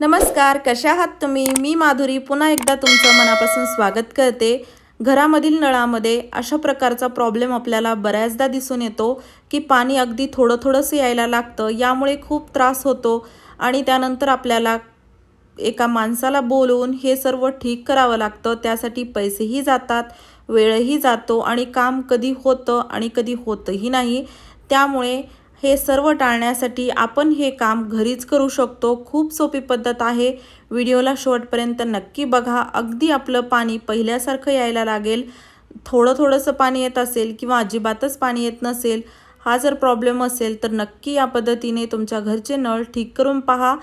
नमस्कार कशा आहात तुम्ही? मी माधुरी. पुन्हा एकदा तुमचं मनापासून स्वागत करते. घरामधील नळामध्ये अशा प्रकारचा प्रॉब्लेम आपल्याला बऱ्याचदा दिसून येतो की पाणी अगदी थोडं थोडंसं यायला लागतं. यामुळे खूप त्रास होतो आणि त्यानंतर आपल्याला एका माणसाला बोलवून हे सर्व ठीक करावं लागतं. त्यासाठी पैसेही जातात वेळही जातो आणि काम कधी होतं आणि कधी होतंही नाही. त्यामुळे हे सर्व टाळण्यासाठी आपण हे काम घरीच करू शकतो. खूप सोपी पद्धत आहे. व्हिडिओला शेवटपर्यंत नक्की बघा. अगदी आपलं पाणी पहिल्यासारखं यायला लागेल. थोडं थोडंसं पाणी येत असेल किंवा अजिबातच पाणी येत नसेल हा जर प्रॉब्लेम असेल तर नक्की या पद्धतीने तुमच्या घरचे नळ ठीक करून पहा.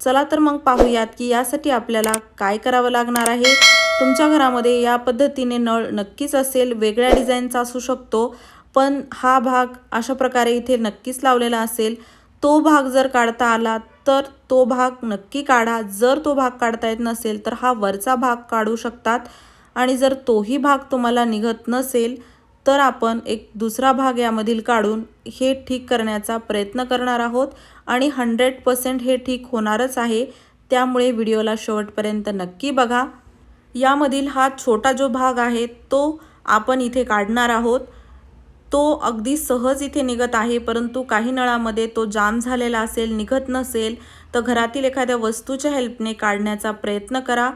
चला तर मग पाहूयात की यासाठी आपल्याला काय करावं लागणार आहे. तुमच्या घरामध्ये या पद्धतीने नळ नक्कीच असेल. वेगळ्या डिझाईनचा असू शकतो. पण हा भाग अशा प्रकारे इथे नक्कीच लावलेला असेल. तो भाग जर काढता आला तर तो भाग नक्की काढा. जर तो भाग काढता येत नसेल तर हा वरचा भाग काढू शकतात. आणि जर तोही भाग तुम्हाला निघत नसेल तर आपण एक दुसरा भाग यामधील काढून हे ठीक करण्याचा प्रयत्न करणार आहोत. आणि हंड्रेड पर्सेंट हे ठीक होणारच आहे. त्यामुळे व्हिडिओला शेवटपर्यंत नक्की बघा. यामधील हा छोटा जो भाग आहे तो आपण इथे काढणार आहोत. तो अगदी सहज इथे निघत आहे परंतु काही नळामध्ये तो जाम झालेला असेल निघत नसेल तर घरातील एखाद्या वस्तूच्या हेल्पने काढण्याचा प्रयत्न करा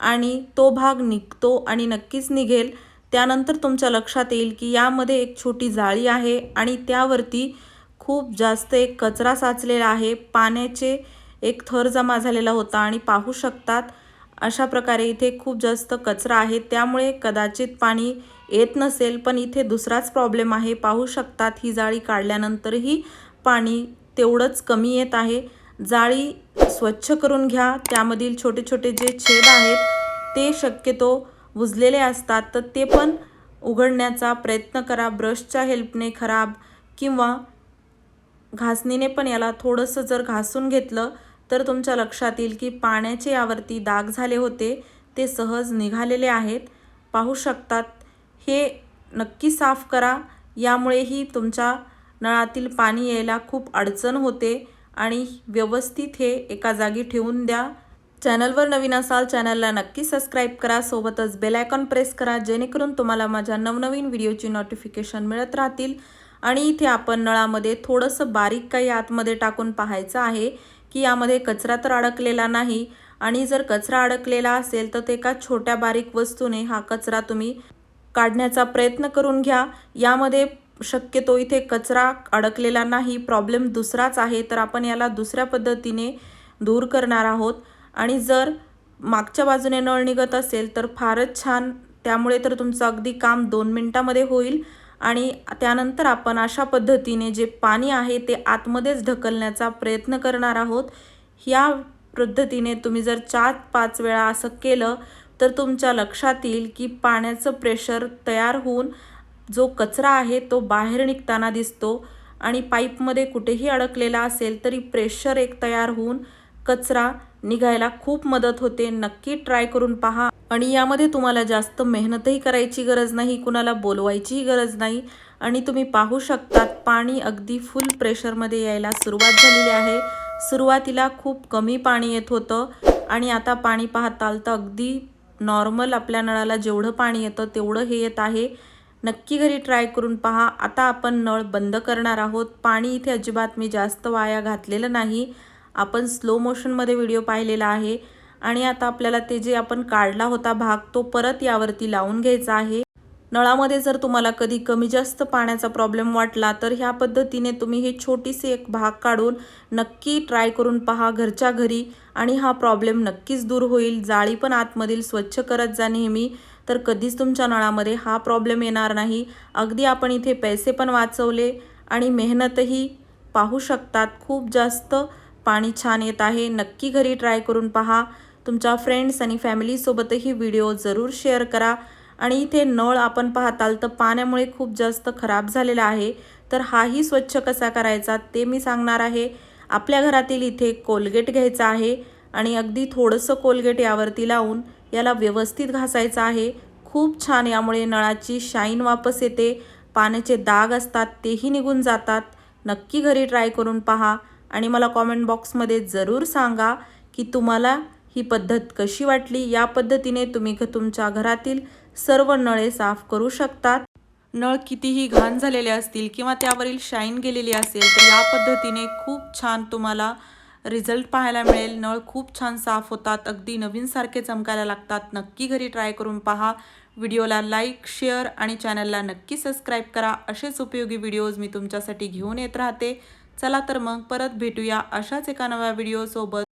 आणि तो भाग निघतो आणि नक्कीच निघेल. त्यानंतर तुमच्या लक्षात येईल की यामध्ये एक छोटी जाळी आहे आणि त्यावरती खूप जास्त एक कचरा साचलेला आहे. पाण्याचे एक थर जमा झालेला होता आणि पाहू शकतात अशा प्रकारे इथे खूप जास्त कचरा आहे. त्यामुळे कदाचित पाणी येत नसेल पण इथे दुसराच प्रॉब्लेम आहे. पाहू शकतात ही जाळी काढल्यानंतरही पाणी तेवढंच कमी येत आहे. जाळी स्वच्छ करून घ्या. त्यामधील छोटे छोटे जे छेद आहेत ते शक्यतो बुजलेले असतात. तर ते पण उघडण्याचा प्रयत्न करा. ब्रशच्या हेल्पने खराब किंवा घासणीने पण याला थोडंसं जर घासून घेतलं तर तुमच्या लक्षात येईल की पाण्याचे यावरती दाग झाले होते ते सहज निघालेले आहेत. पाहू शकतात. हे नक्की साफ करा. यामुळेही तुमच्या नळातील पाणी यायला खूप अडचण होते आणि व्यवस्थित हे एका जागी ठेवून द्या. चॅनलवर नवीन असाल चॅनलला नक्की सबस्क्राईब करा. सोबतच बेलायकॉन प्रेस करा जेणेकरून तुम्हाला माझ्या नवनवीन व्हिडिओची नोटिफिकेशन मिळत राहतील. आणि इथे आपण नळामध्ये थोडंसं बारीक काही आतमध्ये टाकून पाहायचं आहे. की यामध्ये कचरा तर अडकलेला नाही आणि जर कचरा अडकलेला असेल तर ते एका छोट्या बारीक वस्तूने हा कचरा तुम्ही काढण्याचा प्रयत्न करून घ्या. यामध्ये शक्यतो इथे कचरा अडकलेला नाही प्रॉब्लेम दुसराच आहे. तर आपण याला दुसऱ्या पद्धतीने दूर करणार आहोत. आणि जर मागच्या बाजूने नळ निघत असेल तर फारच छान. त्यामुळे तर तुमचं अगदी काम दोन मिनटामध्ये होईल. आणि त्यानंतर आपण अशा पद्धतीने जे पाणी आहे ते आतमध्येच ढकलण्याचा प्रयत्न करणार आहोत. या पद्धतीने तुम्ही जर चार पाच वेळा असं केलं तर तुमच्या लक्षात येईल की पाण्याचं प्रेशर तयार होऊन जो कचरा आहे तो बाहेर निघताना दिसतो आणि पाईपमध्ये कुठेही अडकलेला असेल तरी प्रेशर एक तयार होऊन कचरा निघायला खूप मदत होते. नक्की ट्राय करून पहा. आणि यामध्ये तुम्हाला जास्त मेहनतही करायची गरज नाही कुणाला बोलवायचीही गरज नाही. आणि तुम्ही पाहू शकतात पाणी अगदी फुल प्रेशरमध्ये यायला सुरुवात झालेली आहे. सुरुवातीला खूप कमी पाणी येत होतं आणि आता पाणी पाहताल तर अगदी नॉर्मल आपल्या नळाला जेवढं पाणी येतं तेवढं हे येत आहे. नक्की घरी ट्राय करून पहा. आता आपण नळ बंद करणार आहोत. पाणी इथे अजिबात मी जास्त वाया घातलेलं नाही. आपण स्लो मोशनमध्ये व्हिडिओ पाहिलेला आहे. आणि आता आपल्याला ते जे आपण काढला होता भाग तो परत यावरती लावून घ्यायचा आहे. नळामध्ये जर तुम्हाला कधी कमी जास्त पाण्याचा प्रॉब्लेम वाटला तर ह्या पद्धतीने तुम्ही हे छोटीसे एक भाग काढून नक्की ट्राय करून पहा घरच्या घरी आणि हा प्रॉब्लेम नक्कीच दूर होईल. जाळी पण आतमधील स्वच्छ करत जा नेहमी. तर कधीच तुमच्या नळामध्ये हा प्रॉब्लेम येणार नाही. अगदी आपण इथे पैसे पण वाचवले आणि मेहनतही पाहू शकतात. खूप जास्त पाणी छान येत आहे. नक्की घरी ट्राय करून पहा. तुमच्या फ्रेंड्स आणि फॅमिलीसोबतही व्हिडिओ जरूर शेअर करा. आणि इथे नळ आपण पाहताल तर पाण्यामुळे खूप जास्त खराब झालेला आहे. तर हाही स्वच्छ कसा करायचा ते मी सांगणार आहे. आपल्या घरातील इथे कोलगेट घ्यायचा आहे आणि अगदी थोडंसं कोलगेट यावरती लावून याला व्यवस्थित घासायचं आहे. खूप छान यामुळे नळाची शाईन वापस येते. पाण्याचे दाग असतात तेही निघून जातात. नक्की घरी ट्राय करून पहा आणि मला कॉमेंट बॉक्समध्ये जरूर सांगा की तुम्हाला ही पद्धत कशी वाटली? या पद्धतीने तुम्ही तुमच्या घरातील सर्व नळे साफ करू शकतात. नळ कितीही घाण झालेले असतील किंवा त्यावरील शाईन गेलेली असेल तर या पद्धतीने खूप छान तुम्हाला रिझल्ट पाहायला मिळेल. नळ खूप छान साफ होतात. अगदी नवीनसारखे चमकायला लागतात. नक्की घरी ट्राय करून पहा. व्हिडिओला लाईक शेअर आणि चॅनलला नक्की सबस्क्राईब करा. असेच उपयोगी व्हिडिओज मी तुमच्यासाठी घेऊन येत राहते. चला तर मग परत भेटूया अशाच एका नव्या व्हिडिओसोबत.